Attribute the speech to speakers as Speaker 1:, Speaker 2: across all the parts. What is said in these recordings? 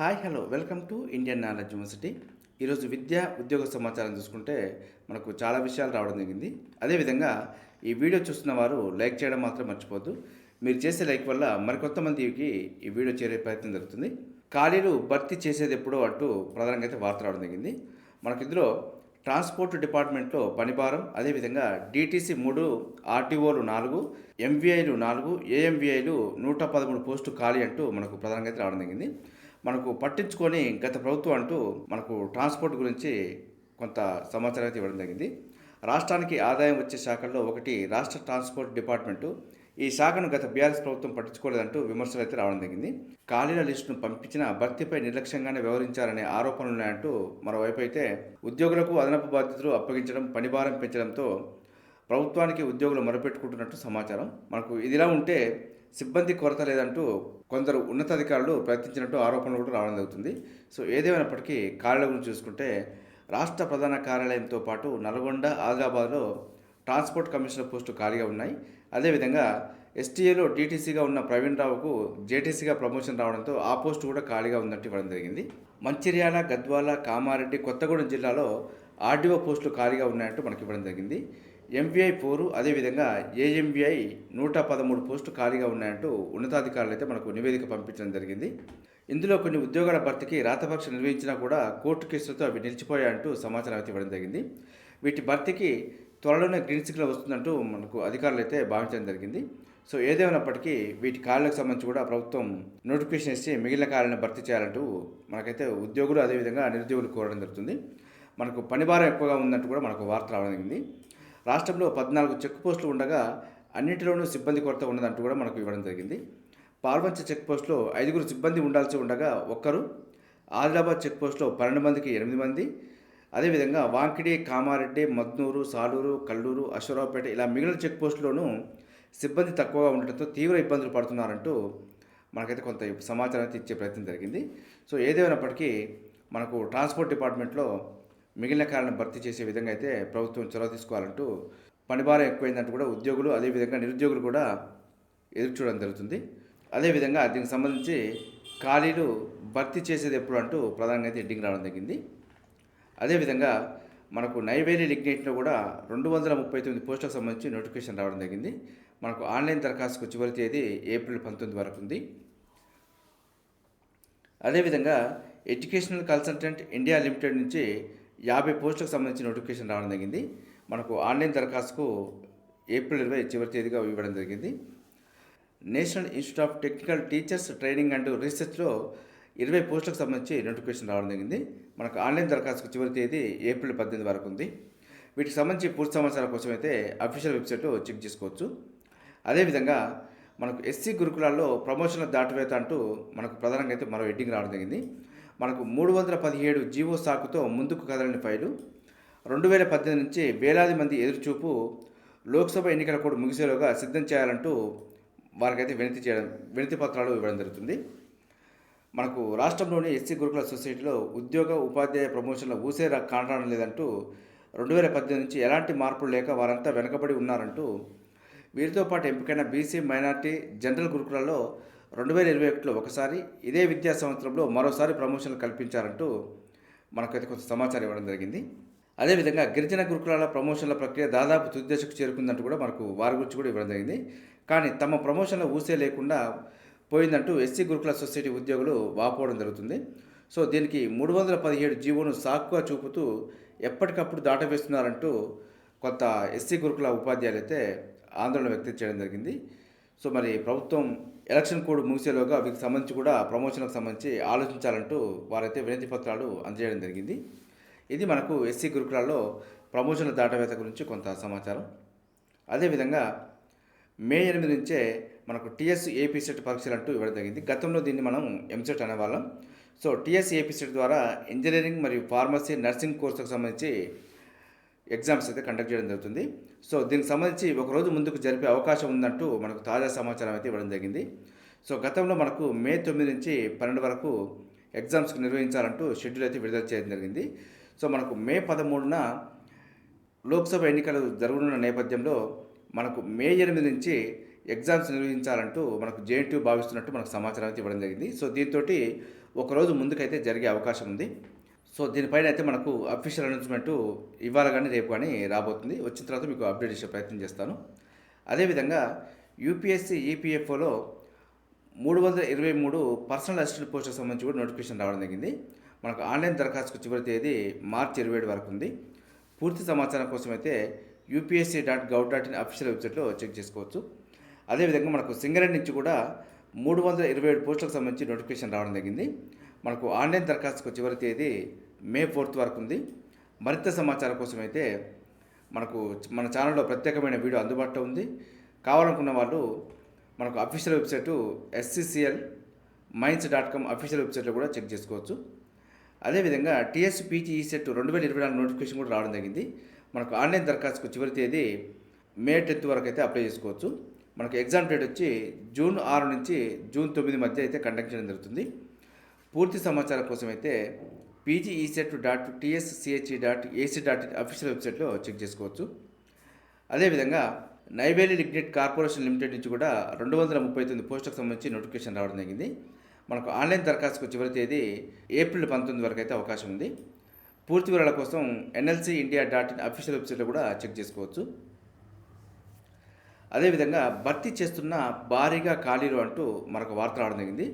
Speaker 1: hi hello welcome to Indian knowledge university ఈరోజు విద్య ఉద్యోగ సమాచారం చూసుకుంటే మనకు చాలా విషయాలు రావడం జరిగింది అదేవిధంగా ఈ వీడియో చూస్తున్న వారు లైక్ చేయడం మాత్రం మర్చిపోద్దు మీరు చేసే లైక్ వల్ల మరికొత్త మందికి ఈ వీడియో చేరే ప్రయత్నం జరుగుతుంది ఖాళీలు భర్తీ చేసేది ఎప్పుడో అటు ప్రధానంగా అయితే వార్త రావడం జరిగింది మనకి ఇందులో ట్రాన్స్పోర్ట్ డిపార్ట్మెంట్లో పనిభారం అదేవిధంగా డీటీసీ మూడు ఆర్టీఓలు నాలుగు ఎంవీఐలు నాలుగు ఏఎంవీఐలు నూట పదమూడు పోస్టు ఖాళీ అంటూ మనకు ప్రధానంగా అయితే రావడం జరిగింది మనకు పట్టించుకొని గత ప్రభుత్వం అంటూ మనకు ట్రాన్స్పోర్ట్ గురించి కొంత సమాచారం అయితే ఇవ్వడం జరిగింది రాష్ట్రానికి ఆదాయం వచ్చే శాఖల్లో ఒకటి రాష్ట్ర ట్రాన్స్పోర్ట్ డిపార్ట్మెంటు ఈ శాఖను గత బీఆర్ఎస్ ప్రభుత్వం పట్టించుకోలేదంటూ విమర్శలు అయితే రావడం జరిగింది ఖాళీల లిస్టును పంపించిన భర్తీపై నిర్లక్ష్యంగానే వ్యవహరించారనే ఉన్నాయంటూ మరోవైపు అయితే ఉద్యోగులకు అదనపు బాధ్యతలు అప్పగించడం పనిభారం పెంచడంతో ప్రభుత్వానికి ఉద్యోగులు మొరపెట్టుకుంటున్నట్టు సమాచారం మనకు ఇదిలా ఉంటే సిబ్బంది కొరత లేదంటూ కొందరు ఉన్నతాధికారులు ప్రయత్నించినట్టు ఆరోపణలు కూడా రావడం జరుగుతుంది సో ఏదేమైనప్పటికీ కార్యాలయం గురించి చూసుకుంటే రాష్ట్ర ప్రధాన కార్యాలయంతో పాటు నల్గొండ ఆదిలాబాద్లో ట్రాన్స్పోర్ట్ కమిషనర్ పోస్టు ఖాళీగా ఉన్నాయి అదేవిధంగా ఎస్టీఏలో డీటీసీగా ఉన్న ప్రవీణ్ రావుకు జేటీసీగా ప్రమోషన్ రావడంతో ఆ పోస్టు కూడా ఖాళీగా ఉన్నట్టు ఇవ్వడం జరిగింది మంచిర్యాల గద్వాల కామారెడ్డి కొత్తగూడెం జిల్లాలో ఆర్డీఓ పోస్టులు ఖాళీగా ఉన్నాయంటూ మనకి ఇవ్వడం జరిగింది ఎంవీఐ ఫోరు అదేవిధంగా ఏఎంవీఐ నూట పదమూడు పోస్టు ఖాళీగా ఉన్నాయంటూ ఉన్నతాధికారులు అయితే మనకు నివేదిక పంపించడం జరిగింది ఇందులో కొన్ని ఉద్యోగాల భర్తీకి రాతపక్ష నిర్వహించినా కూడా కోర్టు కేసులతో అవి నిలిచిపోయాయంటూ సమాచారం అయితే ఇవ్వడం జరిగింది వీటి భర్తీకి త్వరలోనే గ్రీన్ సిగ్నల్ వస్తుందంటూ మనకు అధికారులు అయితే భావించడం జరిగింది సో ఏదేమైనప్పటికీ వీటి కాళ్ళకు సంబంధించి కూడా ప్రభుత్వం నోటిఫికేషన్ ఇచ్చి మిగిలిన ఖాళీలను భర్తీ చేయాలంటూ మనకైతే ఉద్యోగులు అదేవిధంగా నిరుద్యోగులు కోరడం జరుగుతుంది మనకు పనిభారం ఎక్కువగా ఉందంటూ కూడా మనకు వార్త రావడం జరిగింది రాష్ట్రంలో పద్నాలుగు చెక్ పోస్టులు ఉండగా అన్నింటిలోనూ సిబ్బంది కొరత ఉన్నదంటూ కూడా మనకు ఇవ్వడం జరిగింది పాల్వంచ చెక్ పోస్టులో ఐదుగురు సిబ్బంది ఉండాల్సి ఉండగా ఒక్కరు ఆదిలాబాద్ చెక్ పోస్టులో పన్నెండు మందికి ఎనిమిది మంది అదేవిధంగా వాంకిడి కామారెడ్డి మద్నూరు సాలూరు కల్లూరు అశ్వరావుపేట ఇలా మిగిలిన చెక్ పోస్టులోనూ సిబ్బంది తక్కువగా ఉండటంతో తీవ్ర ఇబ్బందులు పడుతున్నారంటూ మనకైతే కొంత సమాచారం ఇచ్చే ప్రయత్నం జరిగింది సో ఏదేమైనప్పటికీ మనకు ట్రాన్స్పోర్ట్ డిపార్ట్మెంట్లో మిగిలిన కాలను భర్తీ చేసే విధంగా అయితే ప్రభుత్వం చొరవ తీసుకోవాలంటూ పనిభారం ఎక్కువైందంటూ కూడా ఉద్యోగులు అదేవిధంగా నిరుద్యోగులు కూడా ఎదురు చూడడం జరుగుతుంది అదేవిధంగా దీనికి సంబంధించి ఖాళీలు భర్తీ చేసేది ఎప్పుడు అంటూ ప్రధానంగా అయితే ఎడ్డింగ్ రావడం జరిగింది అదేవిధంగా మనకు నైవేలి లిగ్నేట్లో కూడా రెండు వందల ముప్పై తొమ్మిది పోస్టులకు సంబంధించి నోటిఫికేషన్ రావడం జరిగింది మనకు ఆన్లైన్ దరఖాస్తుకు చివరి తేదీ ఏప్రిల్ పంతొమ్మిది వరకు ఉంది అదేవిధంగా ఎడ్యుకేషనల్ కన్సల్టెంట్ ఇండియా లిమిటెడ్ నుంచి యాభై పోస్టులకు సంబంధించి నోటిఫికేషన్ రావడం జరిగింది మనకు ఆన్లైన్ దరఖాస్తుకు ఏప్రిల్ ఇరవై చివరి తేదీగా ఇవ్వడం జరిగింది national institute of technical teachers training and రీసెర్చ్లో ఇరవై పోస్టులకు సంబంధించి నోటిఫికేషన్ రావడం జరిగింది మనకు ఆన్లైన్ దరఖాస్తుకు చివరి తేదీ ఏప్రిల్ పద్దెనిమిది వరకు ఉంది వీటికి సంబంధించి పూర్తి సమాచారం కోసం అయితే అఫీషియల్ వెబ్సైట్ చెక్ చేసుకోవచ్చు అదేవిధంగా మనకు ఎస్సీ గురుకులాల్లో ప్రమోషన్లు దాటివేత అంటూ మనకు ప్రధానంగా అయితే మరో ఎడ్డింగ్ రావడం జరిగింది మనకు మూడు వందల పదిహేడు జీవో సాకుతో ముందుకు కదలని ఫైలు రెండు వేల పద్దెనిమిది నుంచి వేలాది మంది ఎదురుచూపు లోక్సభ ఎన్నికల కూడా ముగిసేలోగా సిద్ధం చేయాలంటూ వారికైతే వినతి చేయడం వినతి పత్రాలు ఇవ్వడం జరుగుతుంది మనకు రాష్ట్రంలోని ఎస్సీ గురుకుల సొసైటీలో ఉద్యోగ ఉపాధ్యాయ ప్రమోషన్ల ఊసే కానడం లేదంటూ రెండు వేల పద్దెనిమిది నుంచి ఎలాంటి మార్పులు లేక వారంతా వెనకబడి ఉన్నారంటూ వీరితో పాటు ఎంపికైన బీసీ మైనార్టీ జనరల్ గురుకులలో రెండు వేల ఇరవై ఒకటిలో ఒకసారి ఇదే విద్యా సంవత్సరంలో మరోసారి ప్రమోషన్లు కల్పించారంటూ మనకైతే కొంత సమాచారం ఇవ్వడం జరిగింది అదేవిధంగా గిరిజన గురుకులాల ప్రమోషన్ల ప్రక్రియ దాదాపు తుదిదశకు చేరుకుందంటూ కూడా మనకు వారి గురించి కూడా ఇవ్వడం జరిగింది కానీ తమ ప్రమోషన్లు ఊసే లేకుండా పోయిందంటూ ఎస్సీ గురుకుల సొసైటీ ఉద్యోగులు వాపోవడం జరుగుతుంది సో దీనికి మూడు వందల పదిహేడు జీవోను సాకుగా చూపుతూ ఎప్పటికప్పుడు దాటవేస్తున్నారంటూ కొంత ఎస్సీ గురుకుల ఉపాధ్యాయులు అయితే ఆందోళన వ్యక్తం చేయడం జరిగింది సో మరి ప్రభుత్వం ఎలక్షన్ కోడ్ ముగిసేలోగా వీటికి సంబంధించి కూడా ప్రమోషన్లకు సంబంధించి ఆలోచించాలంటూ వారైతే వినతి పత్రాలు అందజేయడం జరిగింది ఇది మనకు ఎస్సీ గురుకులాల్లో ప్రమోషన్ల దాటవేత గురించి కొంత సమాచారం అదేవిధంగా మే ఎనిమిది నుంచే మనకు టీఎస్ ఏపీ సెట్ పరీక్షలు అంటూ ఇవ్వడం జరిగింది గతంలో దీన్ని మనం ఎంసెట్ అనేవాళ్ళం సో టీఎస్ ఏపీ సెట్ ద్వారా ఇంజనీరింగ్ మరియు ఫార్మసీ నర్సింగ్ కోర్సుకు సంబంధించి ఎగ్జామ్స్ అయితే కండక్ట్ చేయడం జరుగుతుంది సో దీనికి సంబంధించి ఒకరోజు ముందుకు జరిపే అవకాశం ఉందంటూ మనకు తాజా సమాచారం అయితే ఇవ్వడం జరిగింది సో గతంలో మనకు మే తొమ్మిది నుంచి పన్నెండు వరకు ఎగ్జామ్స్ నిర్వహించాలంటూ షెడ్యూల్ అయితే విడుదల చేయడం జరిగింది సో మనకు మే పదమూడున లోక్సభ ఎన్నికలు జరగనున్న నేపథ్యంలో మనకు మే ఎనిమిది నుంచి ఎగ్జామ్స్ నిర్వహించాలంటూ మనకు జేఎన్టీయూ భావిస్తున్నట్టు మనకు సమాచారం అయితే ఇవ్వడం జరిగింది సో దీంతో ఒకరోజు ముందుకైతే జరిగే అవకాశం ఉంది సో దీనిపైన అయితే మనకు అఫీషియల్ అనౌన్స్మెంట్ ఇవాళ కానీ రేపు కానీ రాబోతుంది వచ్చిన తర్వాత మీకు అప్డేట్ చేసే ప్రయత్నం చేస్తాను అదేవిధంగా యూపీఎస్సీ ఈపీఎఫ్ఓలో e మూడు వందల ఇరవై మూడు పర్సనల్ అసిస్టెంట్ పోస్టుకు సంబంధించి కూడా నోటిఫికేషన్ రావడం జరిగింది మనకు ఆన్లైన్ దరఖాస్తుకు చివరి తేదీ మార్చి ఇరవై ఏడు వరకు ఉంది పూర్తి సమాచారం కోసం అయితే UPSC dot gov dot in official వెబ్సైట్లో చెక్ చేసుకోవచ్చు అదేవిధంగా మనకు సింగరేణి నుంచి కూడా మూడు వందల ఇరవై ఏడు పోస్టులకు సంబంధించి నోటిఫికేషన్ రావడం జరిగింది మనకు ఆన్లైన్ దరఖాస్తుకు చివరి తేదీ మే ఫోర్త్ వరకు ఉంది మరింత సమాచారం కోసం అయితే మనకు మన ఛానల్లో ప్రత్యేకమైన వీడియో అందుబాటులో ఉంది కావాలనుకున్న వాళ్ళు మనకు official website SCCL mines dot com official వెబ్సైట్లో కూడా చెక్ చేసుకోవచ్చు అదేవిధంగా టీఎస్పీజీఈ సెట్ రెండు వేల ఇరవై నాలుగు నోటిఫికేషన్ కూడా రావడం జరిగింది మనకు ఆన్లైన్ దరఖాస్తుకు చివరి తేదీ మే టెన్త్ వరకు అయితే అప్లై చేసుకోవచ్చు మనకు ఎగ్జామ్ డేట్ వచ్చి జూన్ ఆరు నుంచి జూన్ తొమ్మిది మధ్య అయితే కండక్ట్ చేయడం జరుగుతుంది పూర్తి సమాచారం కోసం అయితే PGECET dot TSCHE dot AC dot official వెబ్సైట్లో చెక్ చేసుకోవచ్చు అదేవిధంగా నైవేలి లిగ్నెట్ కార్పొరేషన్ లిమిటెడ్ నుంచి కూడా రెండు వందల ముప్పై తొమ్మిది పోస్టుకు సంబంధించి నోటిఫికేషన్ రావడం జరిగింది మనకు ఆన్లైన్ దరఖాస్తుకు చివరి తేదీ ఏప్రిల్ పంతొమ్మిది వరకు అయితే అవకాశం ఉంది పూర్తి వివరాల కోసం NLC India dot in official వెబ్సైట్లో కూడా చెక్ చేసుకోవచ్చు అదేవిధంగా భర్తీ చేస్తున్న భారీగా ఖాళీలు అంటూ మనకు వార్త రావడం జరిగింది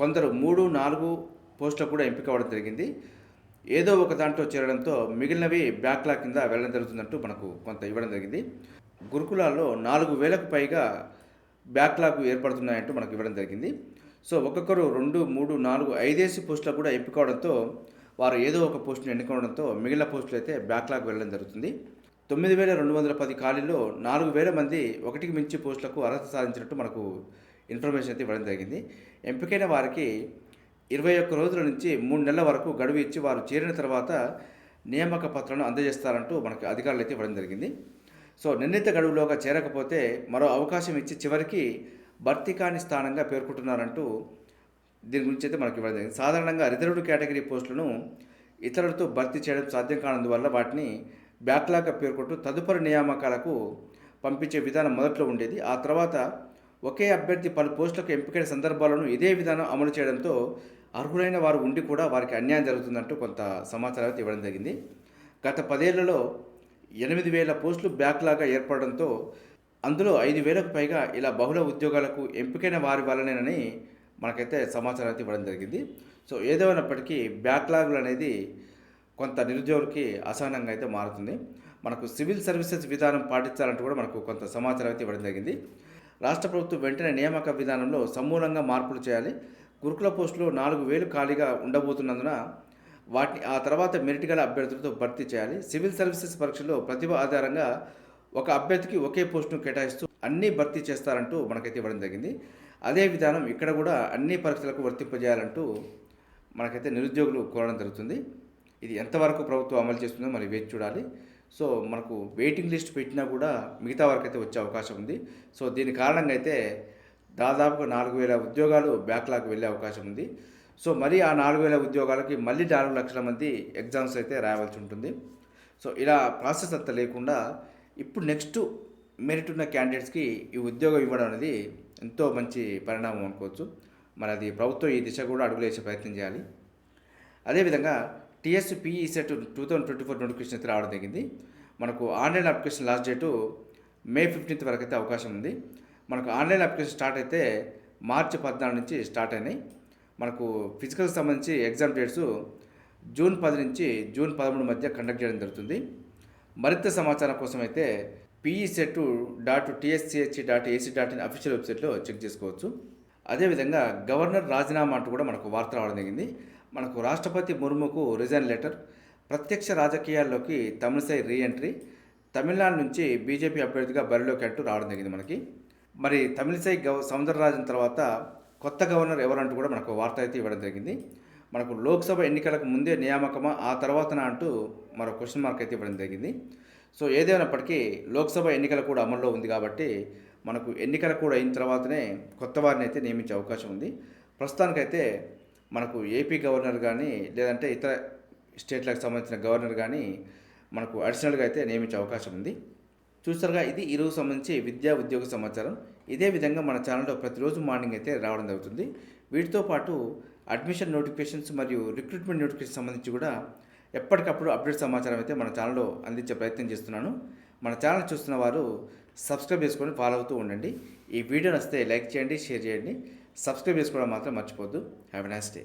Speaker 1: కొందరు మూడు నాలుగు పోస్టులకు కూడా ఎంపిక అవ్వడం జరిగింది ఏదో ఒక దాంట్లో చేరడంతో మిగిలినవి బ్యాక్లా కింద వెళ్ళడం జరుగుతుందంటూ మనకు కొంత ఇవ్వడం జరిగింది గురుకులాల్లో నాలుగు వేలకు పైగా బ్యాక్లాగ్ ఏర్పడుతున్నాయంటూ మనకు ఇవ్వడం జరిగింది సో ఒక్కొక్కరు రెండు మూడు నాలుగు ఐదేసి పోస్టులకు కూడా ఎంపిక వారు ఏదో ఒక పోస్టును ఎన్నుకోవడంతో మిగిలిన పోస్టులు అయితే బ్యాక్లాగ్ వెళ్ళడం జరుగుతుంది తొమ్మిది వేల రెండు వందల పది ఖాళీల్లో నాలుగు వేల మంది ఒకటికి మించి పోస్టులకు అర్హత సాధించినట్టు మనకు ఇన్ఫర్మేషన్ అయితే ఇవ్వడం జరిగింది ఎంపికైన వారికి ఇరవై ఒక్క రోజుల నుంచి మూడు నెలల వరకు గడువు ఇచ్చి వారు చేరిన తర్వాత నియామక పత్రాలను అందజేస్తారంటూ మనకు అధికారులు అయితే ఇవ్వడం జరిగింది సో నిర్ణీత గడువులోగా చేరకపోతే మరో అవకాశం ఇచ్చి చివరికి భర్తీ కాని స్థానంగా పేర్కొంటున్నారంటూ దీని గురించి అయితే మనకి ఇవ్వడం జరిగింది సాధారణంగా రిజర్వ్డ్ కేటగిరీ పోస్టులను ఇతరులతో భర్తీ చేయడం సాధ్యం కానందువల్ల వాటిని బ్యాక్లాగా పేర్కొంటూ తదుపరి నియామకాలకు పంపించే విధానం మొదట్లో ఉండేది ఆ తర్వాత ఒకే అభ్యర్థి పలు పోస్టులకు ఎంపికైన సందర్భాలను ఇదే విధానం అమలు చేయడంతో అర్హులైన వారు ఉండి కూడా వారికి అన్యాయం జరుగుతుందంటూ కొంత సమాచారం అయితే ఇవ్వడం జరిగింది గత పదేళ్లలో ఎనిమిది వేల పోస్టులు బ్యాక్లాగా ఏర్పడడంతో అందులో ఐదు వేలకు పైగా ఇలా బహుళ ఉద్యోగాలకు ఎంపికైన వారి వల్లనేనని మనకైతే సమాచారం అయితే ఇవ్వడం జరిగింది సో ఏదేమైనప్పటికీ బ్యాక్లాగులు అనేది కొంత నిరుద్యోగులకి అసహనంగా అయితే మారుతుంది మనకు సివిల్ సర్వీసెస్ విధానం పాటించాలంటూ కూడా మనకు కొంత సమాచారం అయితే ఇవ్వడం జరిగింది రాష్ట్ర ప్రభుత్వం వెంటనే నియామక విధానంలో సమూలంగా మార్పులు చేయాలి గురుకుల పోస్టులు నాలుగు వేలు ఖాళీగా ఉండబోతున్నందున వాటిని ఆ తర్వాత మెరిట్ గల అభ్యర్థులతో భర్తీ చేయాలి సివిల్ సర్వీసెస్ పరీక్షలో ప్రతిభ ఆధారంగా ఒక అభ్యర్థికి ఒకే పోస్టును కేటాయిస్తూ అన్నీ భర్తీ చేస్తారంటూ మనకైతే ఇవ్వడం జరిగింది అదే విధానం ఇక్కడ కూడా అన్ని పరీక్షలకు వర్తింపజేయాలంటూ మనకైతే నిరుద్యోగులు కోరడం జరుగుతుంది ఇది ఎంతవరకు ప్రభుత్వం అమలు చేస్తుందో మరి వేచి చూడాలి సో మనకు వెయిటింగ్ లిస్ట్ పెట్టినా కూడా మిగతా వరకు అయితే వచ్చే అవకాశం ఉంది సో దీని కారణంగా అయితే దాదాపుగా నాలుగు వేల ఉద్యోగాలు బ్యాక్లాగ్ వెళ్ళే అవకాశం ఉంది సో మరి ఆ నాలుగు వేల ఉద్యోగాలకి మళ్ళీ నాలుగు లక్షల మంది ఎగ్జామ్స్ అయితే రాయవలసి ఉంటుంది సో ఇలా ప్రాసెస్ అంతా లేకుండా ఇప్పుడు నెక్స్ట్ మెరిట్ ఉన్న క్యాండిడేట్స్కి ఈ ఉద్యోగం ఇవ్వడం అనేది ఎంతో మంచి పరిణామం అనుకోవచ్చు మరి అది ప్రభుత్వం ఈ దిశ కూడా అడుగులేసే ప్రయత్నం చేయాలి అదేవిధంగా TSPE CET two thousand twenty four notification అయితే రావడం జరిగింది మనకు online application last date May fifteenth వరకు అయితే అవకాశం ఉంది మనకు ఆన్లైన్ అప్లికేషన్ స్టార్ట్ అయితే మార్చి పద్నాలుగు నుంచి స్టార్ట్ అయినాయి మనకు ఫిజికల్ సంబంధించి ఎగ్జామ్ డేట్స్ జూన్ పది నుంచి జూన్ పదమూడు మధ్య కండక్ట్ చేయడం జరుగుతుంది మరింత సమాచారం కోసం అయితే PE CET dot TSCHE dot AC dot in official వెబ్సైట్లో చెక్ చేసుకోవచ్చు అదేవిధంగా గవర్నర్ రాజీనామా అంటూ కూడా మనకు వార్త రావడం జరిగింది మనకు రాష్ట్రపతి ముర్ముకు రిజైన్ లెటర్ ప్రత్యక్ష రాజకీయాల్లోకి తమిళసై రీఎంట్రీ తమిళనాడు నుంచి బీజేపీ అభ్యర్థిగా బరిలోకి అంటూ రావడం జరిగింది మనకి మరి తమిళసై గవ సౌందరరాజన్ తర్వాత కొత్త గవర్నర్ ఎవరంటూ కూడా మనకు వార్త అయితే ఇవ్వడం జరిగింది మనకు లోక్సభ ఎన్నికలకు ముందే నియామకమా ఆ తర్వాతన అంటూ మరో క్వశ్చన్ మార్క్ అయితే ఇవ్వడం జరిగింది సో ఏదేమైనప్పటికీ లోక్సభ ఎన్నికలు కూడా అమల్లో ఉంది కాబట్టి మనకు ఎన్నికలు కూడా అయిన తర్వాతనే కొత్త వారిని అయితే నియమించే అవకాశం ఉంది ప్రస్తుతానికైతే మనకు ఏపీ గవర్నర్ కానీ లేదంటే ఇతర స్టేట్లకు సంబంధించిన గవర్నర్ కానీ మనకు అడిషనల్గా అయితే నియమించే అవకాశం ఉంది చూస్తారుగా ఇది ఈరోజు సంబంధించి విద్యా ఉద్యోగ సమాచారం ఇదే విధంగా మన ఛానల్లో ప్రతిరోజు మార్నింగ్ అయితే రావడం జరుగుతుంది వీటితో పాటు అడ్మిషన్ నోటిఫికేషన్స్ మరియు రిక్రూట్మెంట్ నోటిఫికేషన్ సంబంధించి కూడా ఎప్పటికప్పుడు అప్డేట్ సమాచారం అయితే మన ఛానల్లో అందించే ప్రయత్నం చేస్తున్నాను మన ఛానల్ చూస్తున్న వారు సబ్స్క్రైబ్ చేసుకొని ఫాలో అవుతూ ఉండండి ఈ వీడియో నచ్చితే లైక్ చేయండి షేర్ చేయండి సబ్స్క్రైబ్ చేసుకోవడం మాత్రం మర్చిపోద్దు హ్యావ్ నైస్ డే